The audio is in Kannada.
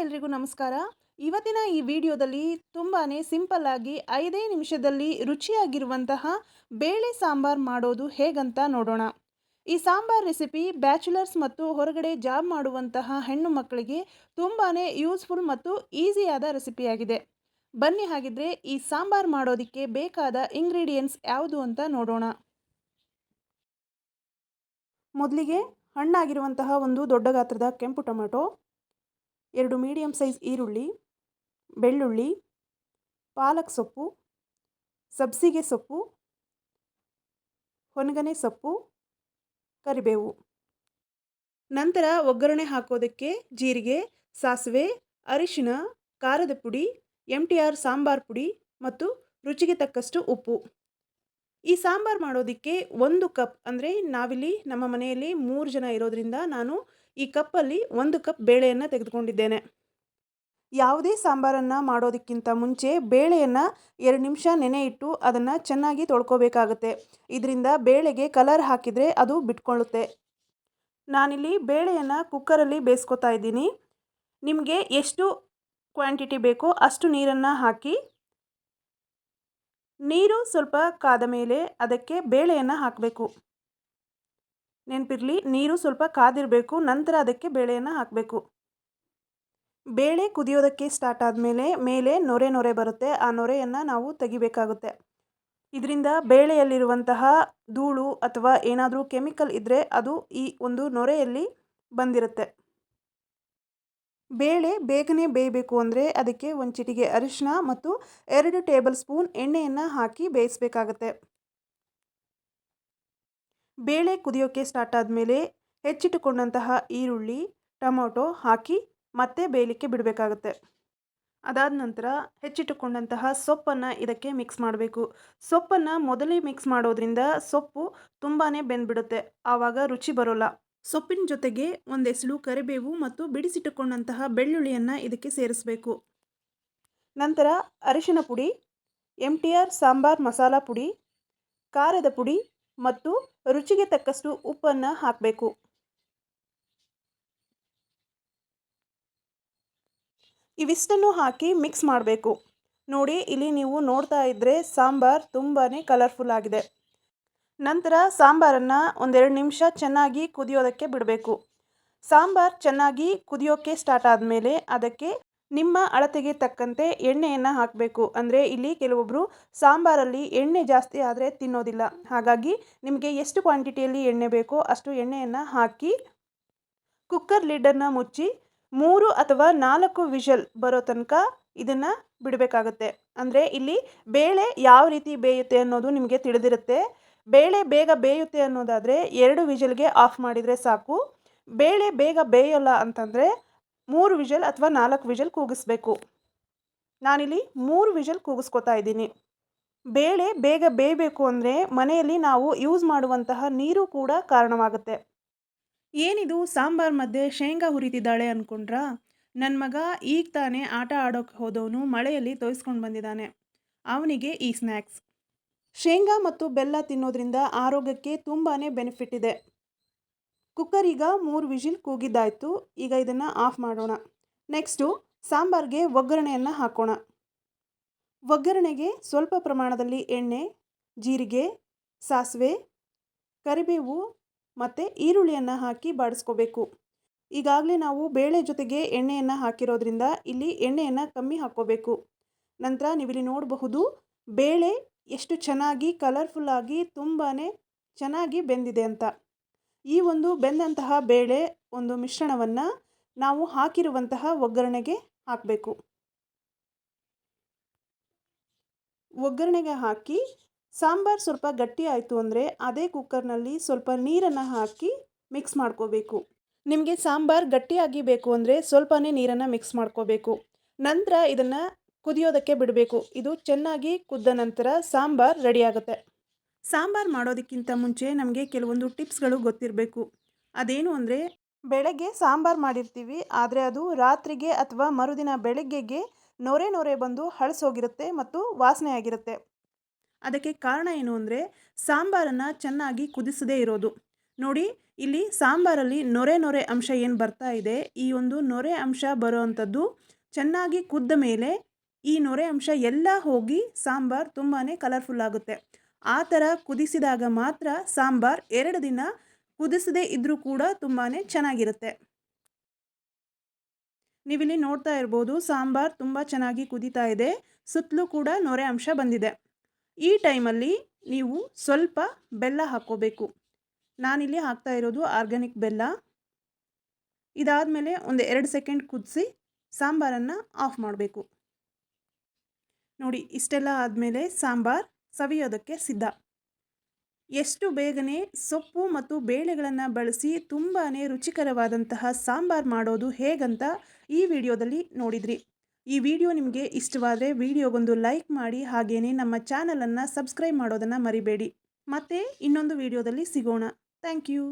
ನಮಸ್ಕಾರ. ಇವತ್ತಿನ ಈ ವಿಡಿಯೋದಲ್ಲಿ ತುಂಬಾ ಸಿಂಪಲ್ಲಾಗಿ ಐದೇ ನಿಮಿಷದಲ್ಲಿ ರುಚಿಯಾಗಿರುವಂತಹ ಬೇಳೆ ಸಾಂಬಾರ್ ಮಾಡೋದು ಹೇಗಂತ ನೋಡೋಣ. ಈ ಸಾಂಬಾರ್ ರೆಸಿಪಿ ಬ್ಯಾಚುಲರ್ಸ್ ಮತ್ತು ಹೊರಗಡೆ ಜಾಬ್ ಮಾಡುವಂತಹ ಹೆಣ್ಣು ಮಕ್ಕಳಿಗೆ ತುಂಬಾ ಯೂಸ್ಫುಲ್ ಮತ್ತು ಈಸಿಯಾದ ರೆಸಿಪಿಯಾಗಿದೆ. ಬನ್ನಿ ಹಾಗಿದ್ರೆ ಈ ಸಾಂಬಾರ್ ಮಾಡೋದಕ್ಕೆ ಬೇಕಾದ ಇಂಗ್ರೀಡಿಯೆಂಟ್ಸ್ ಯಾವುದು ಅಂತ ನೋಡೋಣ. ಮೊದಲಿಗೆ ಹಣ್ಣಾಗಿರುವಂತಹ ಒಂದು ದೊಡ್ಡ ಗಾತ್ರದ ಕೆಂಪು ಟೊಮೆಟೊ ಎರಡು ಮೀಡಿಯಮ್ ಸೈಜ್ ಈರುಳ್ಳಿ, ಬೆಳ್ಳುಳ್ಳಿ, ಪಾಲಕ್ ಸೊಪ್ಪು, ಸಬ್ಸಿಗೆ ಸೊಪ್ಪು ಹೊನಗನೆ ಸೊಪ್ಪು, ಕರಿಬೇವು. ನಂತರ ಒಗ್ಗರಣೆ ಹಾಕೋದಕ್ಕೆ ಜೀರಿಗೆ, ಸಾಸಿವೆ ಅರಿಶಿನ ಖಾರದ ಪುಡಿ ಎಂ ಟಿ ಆರ್ ಸಾಂಬಾರ್ ಪುಡಿ ಮತ್ತು ರುಚಿಗೆ ತಕ್ಕಷ್ಟು ಉಪ್ಪು. ಈ ಸಾಂಬಾರು ಮಾಡೋದಕ್ಕೆ ಒಂದು ಕಪ್ ಅಂದರೆ ನಾವಿಲ್ಲಿ ನಮ್ಮ ಮನೆಯಲ್ಲಿ ಮೂರು ಜನ ಇರೋದರಿಂದ ನಾನು ಈ ಕಪ್ಪಲ್ಲಿ ಒಂದು ಕಪ್ ಬೇಳೆಯನ್ನು ತೆಗೆದುಕೊಂಡಿದ್ದೇನೆ. ಯಾವುದೇ ಸಾಂಬಾರನ್ನು ಮಾಡೋದಕ್ಕಿಂತ ಮುಂಚೆ ಬೇಳೆಯನ್ನು ಎರಡು ನಿಮಿಷ ನೆನೆ ಇಟ್ಟು ಅದನ್ನು ಚೆನ್ನಾಗಿ ತೊಳ್ಕೊಬೇಕಾಗುತ್ತೆ. ಇದರಿಂದ ಬೇಳೆಗೆ ಕಲರ್ ಹಾಕಿದರೆ ಅದು ಬಿಟ್ಕೊಳ್ಳುತ್ತೆ. ನಾನಿಲ್ಲಿ ಬೇಳೆಯನ್ನು ಕುಕ್ಕರಲ್ಲಿ ಬೇಯಿಸ್ಕೊತಾ ಇದ್ದೀನಿ. ನಿಮಗೆ ಎಷ್ಟು ಕ್ವಾಂಟಿಟಿ ಬೇಕೋ ಅಷ್ಟು ನೀರನ್ನು ಹಾಕಿ, ನೀರು ಸ್ವಲ್ಪ ಕಾದ ಮೇಲೆ ಅದಕ್ಕೆ ಬೇಳೆಯನ್ನು ಹಾಕಬೇಕು. ನೆನಪಿರಲಿ, ನೀರು ಸ್ವಲ್ಪ ಕಾದಿರಬೇಕು, ನಂತರ ಅದಕ್ಕೆ ಬೇಳೆಯನ್ನು ಹಾಕಬೇಕು. ಬೇಳೆ ಕುದಿಯೋದಕ್ಕೆ ಸ್ಟಾರ್ಟ್ ಆದಮೇಲೆ ಮೇಲೆ ನೊರೆ ನೊರೆ ಬರುತ್ತೆ, ಆ ನೊರೆಯನ್ನು ನಾವು ತೆಗಿಬೇಕಾಗುತ್ತೆ. ಇದರಿಂದ ಬೇಳೆಯಲ್ಲಿರುವಂತಹ ಧೂಳು ಅಥವಾ ಏನಾದರೂ ಕೆಮಿಕಲ್ ಇದ್ದರೆ ಅದು ಈ ಒಂದು ನೊರೆಯಲ್ಲಿ ಬಂದಿರುತ್ತೆ. ಬೇಳೆ ಬೇಗನೆ ಬೇಯಬೇಕು ಅಂದರೆ ಅದಕ್ಕೆ ಒಂದು ಚಿಟಿಗೆ ಅರಿಶಿನ ಮತ್ತು ಎರಡು ಟೇಬಲ್ ಸ್ಪೂನ್ ಎಣ್ಣೆಯನ್ನು ಹಾಕಿ ಬೇಯಿಸಬೇಕಾಗತ್ತೆ. ಬೇಳೆ ಕುದಿಯೋಕ್ಕೆ ಸ್ಟಾರ್ಟ್ ಆದಮೇಲೆ ಹೆಚ್ಚಿಟ್ಟುಕೊಂಡಂತಹ ಈರುಳ್ಳಿ, ಟೊಮೊಟೊ ಹಾಕಿ ಮತ್ತೆ ಬೇಯಲಿಕ್ಕೆ ಬಿಡಬೇಕಾಗುತ್ತೆ. ಅದಾದ ನಂತರ ಹೆಚ್ಚಿಟ್ಟುಕೊಂಡಂತಹ ಸೊಪ್ಪನ್ನು ಇದಕ್ಕೆ ಮಿಕ್ಸ್ ಮಾಡಬೇಕು. ಸೊಪ್ಪನ್ನು ಮೊದಲೇ ಮಿಕ್ಸ್ ಮಾಡೋದ್ರಿಂದ ಸೊಪ್ಪು ತುಂಬಾ ಬೆಂದ್ಬಿಡುತ್ತೆ, ಆವಾಗ ರುಚಿ ಬರೋಲ್ಲ. ಸೊಪ್ಪಿನ ಜೊತೆಗೆ ಒಂದೆಸಳು ಕರಿಬೇವು ಮತ್ತು ಬಿಡಿಸಿಟ್ಟುಕೊಂಡಂತಹ ಬೆಳ್ಳುಳ್ಳಿಯನ್ನು ಇದಕ್ಕೆ ಸೇರಿಸಬೇಕು. ನಂತರ ಅರಿಶಿನ ಪುಡಿ M T R sambar masala ಪುಡಿ, ಖಾರದ ಪುಡಿ ಮತ್ತು ರುಚಿಗೆ ತಕ್ಕಷ್ಟು ಉಪ್ಪನ್ನು ಹಾಕಬೇಕು. ಇವಿಷ್ಟನ್ನು ಹಾಕಿ ಮಿಕ್ಸ್ ಮಾಡಬೇಕು. ನೋಡಿ, ಇಲ್ಲಿ ನೀವು ನೋಡ್ತಾ ಇದ್ದರೆ ಸಾಂಬಾರ್ ತುಂಬಾ ಕಲರ್ಫುಲ್ ಆಗಿದೆ. ನಂತರ ಸಾಂಬಾರನ್ನು ಒಂದೆರಡು ನಿಮಿಷ ಚೆನ್ನಾಗಿ ಕುದಿಯೋದಕ್ಕೆ ಬಿಡಬೇಕು. ಸಾಂಬಾರು ಚೆನ್ನಾಗಿ ಕುದಿಯೋಕ್ಕೆ ಸ್ಟಾರ್ಟ್ ಆದಮೇಲೆ ಅದಕ್ಕೆ ನಿಮ್ಮ ಅಳತೆಗೆ ತಕ್ಕಂತೆ ಎಣ್ಣೆಯನ್ನು ಹಾಕಬೇಕು. ಅಂದರೆ ಇಲ್ಲಿ ಕೆಲವೊಬ್ಬರು ಸಾಂಬಾರಲ್ಲಿ ಎಣ್ಣೆ ಜಾಸ್ತಿ ಆದರೆ ತಿನ್ನೋದಿಲ್ಲ. ಹಾಗಾಗಿ ನಿಮಗೆ ಎಷ್ಟು ಕ್ವಾಂಟಿಟಿಯಲ್ಲಿ ಎಣ್ಣೆ ಬೇಕೋ ಅಷ್ಟು ಎಣ್ಣೆಯನ್ನು ಹಾಕಿ ಕುಕ್ಕರ್ ಲಿಡ್ಡನ್ನು ಮುಚ್ಚಿ ಮೂರು ಅಥವಾ ನಾಲ್ಕು ವಿಷಲ್ ಬರೋ ತನಕ ಇದನ್ನು ಬಿಡಬೇಕಾಗುತ್ತೆ. ಅಂದರೆ ಇಲ್ಲಿ ಬೇಳೆ ಯಾವ ರೀತಿ ಬೇಯುತ್ತೆ ಅನ್ನೋದು ನಿಮಗೆ ತಿಳಿದಿರುತ್ತೆ. ಬೇಳೆ ಬೇಗ ಬೇಯುತ್ತೆ ಅನ್ನೋದಾದರೆ ಎರಡು ವಿಷಲ್ಗೆ ಆಫ್ ಮಾಡಿದರೆ ಸಾಕು. ಬೇಳೆ ಬೇಗ ಬೇಯೋಲ್ಲ ಅಂತಂದರೆ ಮೂರು ವಿಷಲ್ ಅಥವಾ ನಾಲ್ಕು ವಿಷಲ್ ಕೂಗಿಸ್ಬೇಕು. ನಾನಿಲ್ಲಿ ಮೂರು ವಿಷಲ್ ಕೂಗಿಸ್ಕೊತಾ ಇದ್ದೀನಿ. ಬೇಳೆ ಬೇಗ ಬೇಯಬೇಕು ಅಂದರೆ ಮನೆಯಲ್ಲಿ ನಾವು ಯೂಸ್ ಮಾಡುವಂತಹ ನೀರು ಕೂಡ ಕಾರಣವಾಗುತ್ತೆ. ಏನಿದು? ಸಾಂಬಾರ್ ಮಧ್ಯೆ ಶೇಂಗಾ ಹುರಿತಿದ್ದಾಳೆ ಅಂದ್ಕೊಂಡ್ರಾ ನನ್ನ ಮಗ ಈಗ ತಾನೇ ಆಟ ಆಡೋಕ್ಕೆ ಹೋದವನು ಮಳೆಯಲ್ಲಿ ತೋಯಿಸ್ಕೊಂಡು ಬಂದಿದ್ದಾನೆ. ಅವನಿಗೆ ಈ ಸ್ನ್ಯಾಕ್ಸ್ ಶೇಂಗಾ ಮತ್ತು ಬೆಲ್ಲ ತಿನ್ನೋದ್ರಿಂದ ಆರೋಗ್ಯಕ್ಕೆ ತುಂಬಾ ಬೆನಿಫಿಟ್ ಇದೆ. ಕುಕ್ಕರ್ ಈಗ ಮೂರು ವಿಜಿಲ್ ಕೂಗಿದ್ದಾಯಿತು. ಈಗ ಇದನ್ನು ಆಫ್ ಮಾಡೋಣ. ನೆಕ್ಸ್ಟು ಸಾಂಬಾರಿಗೆ ಒಗ್ಗರಣೆಯನ್ನು ಹಾಕೋಣ. ಒಗ್ಗರಣೆಗೆ ಸ್ವಲ್ಪ ಪ್ರಮಾಣದಲ್ಲಿ ಎಣ್ಣೆ, ಜೀರಿಗೆ, ಸಾಸಿವೆ, ಕರಿಬೇವು ಮತ್ತು ಈರುಳ್ಳಿಯನ್ನು ಹಾಕಿ ಬಾಡಿಸ್ಕೋಬೇಕು. ಈಗಾಗಲೇ ನಾವು ಬೇಳೆ ಜೊತೆಗೆ ಎಣ್ಣೆಯನ್ನು ಹಾಕಿರೋದ್ರಿಂದ ಇಲ್ಲಿ ಎಣ್ಣೆಯನ್ನು ಕಮ್ಮಿ ಹಾಕ್ಕೋಬೇಕು. ನಂತರ ನೀವಿಲ್ಲಿ ನೋಡಬಹುದು ಬೇಳೆ ಎಷ್ಟು ಚೆನ್ನಾಗಿ ಕಲರ್ಫುಲ್ಲಾಗಿ ತುಂಬಾ ಚೆನ್ನಾಗಿ ಬೆಂದಿದೆ ಅಂತ. ಈ ಒಂದು ಬೆಂದಂತಹ ಬೇಳೆ ಒಂದು ಮಿಶ್ರಣವನ್ನು ನಾವು ಹಾಕಿರುವಂತಹ ಒಗ್ಗರಣೆಗೆ ಹಾಕಬೇಕು. ಒಗ್ಗರಣೆಗೆ ಹಾಕಿ ಸಾಂಬಾರು ಸ್ವಲ್ಪ ಗಟ್ಟಿ ಆಯಿತು ಅಂದರೆ ಅದೇ ಕುಕ್ಕರ್ನಲ್ಲಿ ಸ್ವಲ್ಪ ನೀರನ್ನು ಹಾಕಿ ಮಿಕ್ಸ್ ಮಾಡ್ಕೋಬೇಕು. ನಿಮಗೆ ಸಾಂಬಾರು ಗಟ್ಟಿಯಾಗಿ ಬೇಕು ಅಂದರೆ ಸ್ವಲ್ಪನೇ ನೀರನ್ನು ಮಿಕ್ಸ್ ಮಾಡ್ಕೋಬೇಕು. ನಂತರ ಇದನ್ನು ಕುದಿಯೋದಕ್ಕೆ ಬಿಡಬೇಕು. ಇದು ಚೆನ್ನಾಗಿ ಕುದ್ದ ನಂತರ ಸಾಂಬಾರು ರೆಡಿಯಾಗುತ್ತೆ ಸಾಂಬಾರು ಮಾಡೋದಕ್ಕಿಂತ ಮುಂಚೆ ನಮಗೆ ಕೆಲವೊಂದು ಟಿಪ್ಸ್ಗಳು ಗೊತ್ತಿರಬೇಕು. ಅದೇನು ಅಂದರೆ, ಬೆಳಗ್ಗೆ ಸಾಂಬಾರು ಮಾಡಿರ್ತೀವಿ, ಆದರೆ ಅದು ರಾತ್ರಿಗೆ ಅಥವಾ ಮರುದಿನ ಬೆಳಗ್ಗೆಗೆ ನೊರೆ ನೊರೆ ಬಂದು ಹಳಸೋಗಿರುತ್ತೆ ಮತ್ತು ವಾಸನೆ ಆಗಿರುತ್ತೆ. ಅದಕ್ಕೆ ಕಾರಣ ಏನು ಅಂದರೆ, ಸಾಂಬಾರನ್ನು ಚೆನ್ನಾಗಿ ಕುದಿಸದೇ ಇರೋದು. ನೋಡಿ, ಇಲ್ಲಿ ಸಾಂಬಾರಲ್ಲಿ ನೊರೆ ನೊರೆ ಅಂಶ ಏನು ಬರ್ತಾ ಇದೆ, ಈ ಒಂದು ನೊರೆ ಅಂಶ ಬರೋ ಅಂಥದ್ದು ಚೆನ್ನಾಗಿ ಕುದ್ದ ಮೇಲೆ ಈ ನೊರೆ ಅಂಶ ಎಲ್ಲ ಹೋಗಿ ಸಾಂಬಾರ್ ತುಂಬಾ ಕಲರ್ಫುಲ್ ಆಗುತ್ತೆ. ಆ ಥರ ಕುದಿಸಿದಾಗ ಮಾತ್ರ ಸಾಂಬಾರ್ ಎರಡು ದಿನ ಕುದಿಸದೇ ಇದ್ದರೂ ಕೂಡ ತುಂಬಾ ಚೆನ್ನಾಗಿರುತ್ತೆ. ನೀವಿಲ್ಲಿ ನೋಡ್ತಾ ಇರ್ಬೋದು ಸಾಂಬಾರ್ ತುಂಬ ಚೆನ್ನಾಗಿ ಕುದೀತಾ ಇದೆ, ಸುತ್ತಲೂ ಕೂಡ ನೊರೆ ಅಂಶ ಬಂದಿದೆ. ಈ ಟೈಮಲ್ಲಿ ನೀವು ಸ್ವಲ್ಪ ಬೆಲ್ಲ ಹಾಕ್ಕೋಬೇಕು. ನಾನಿಲ್ಲಿ ಹಾಕ್ತಾ ಇರೋದು ಆರ್ಗ್ಯಾನಿಕ್ ಬೆಲ್ಲ. ಇದಾದಮೇಲೆ ಒಂದು ಎರಡು ಸೆಕೆಂಡ್ ಕುದಿಸಿ ಸಾಂಬಾರನ್ನು ಆಫ್ ಮಾಡಬೇಕು. ನೋಡಿ, ಇಷ್ಟೆಲ್ಲ ಆದಮೇಲೆ ಸಾಂಬಾರ್ ಸವಿಯೋದಕ್ಕೆ ಸಿದ್ಧ. ಎಷ್ಟು ಬೇಗನೆ ಸೊಪ್ಪು ಮತ್ತು ಬೇಳೆಗಳನ್ನು ಬಳಸಿ ತುಂಬಾ ರುಚಿಕರವಾದಂತಹ ಸಾಂಬಾರ್ ಮಾಡೋದು ಹೇಗಂತ ಈ ವಿಡಿಯೋದಲ್ಲಿ ನೋಡಿದ್ರಿ. ಈ ವಿಡಿಯೋ ನಿಮಗೆ ಇಷ್ಟವಾದರೆ ವಿಡಿಯೋಗೊಂದು ಲೈಕ್ ಮಾಡಿ ಹಾಗೆಯೇ ನಮ್ಮ ಚಾನಲನ್ನು ಸಬ್ಸ್ಕ್ರೈಬ್ ಮಾಡೋದನ್ನು ಮರಿಬೇಡಿ. ಮತ್ತೆ ಇನ್ನೊಂದು ವಿಡಿಯೋದಲ್ಲಿ ಸಿಗೋಣ. Thank you.